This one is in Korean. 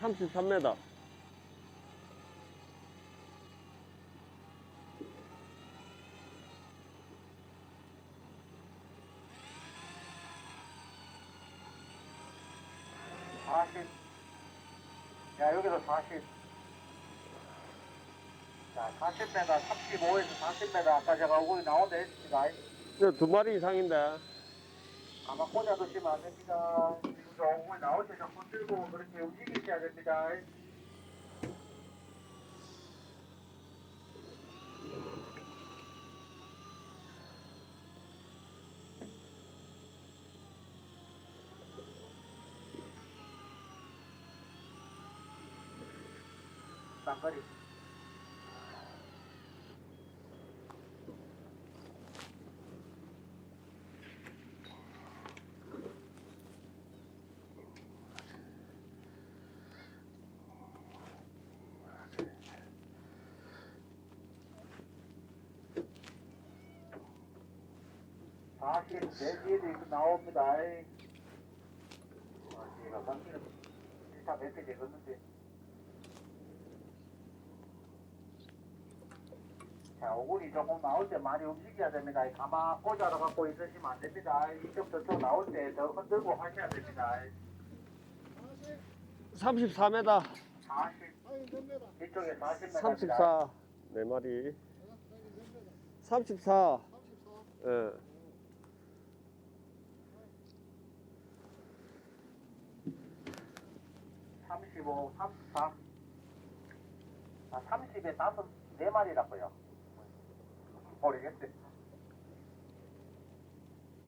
33m. 사십. 야, 여기도 40. 자, 40m, 35에서 40m 아까 제가 얼굴이 나온다 했습니다. 저두 마리 이상인데. 아마 꽂아 두시면 안 됩니다. 지금 저 얼굴이 나올 때 자꾸 들고 그렇게 움직이셔야 됩니다. 쌍거 나옵니다. 아이. 아, 일타 몇개. 자, 오군이 조금 나올 때 많이 움직여야 됩니다. 가만 꽂아서 갖고 있으시면 안 됩니다. 이쪽 저쪽 나올 때 더 흔들고 하셔야 됩니다. 34m. 40. 이쪽에 40m. 34. 네 마리. 34. 예. 35, 34. 아, 30에 다섯, 네 마리라고요. 모르겠대.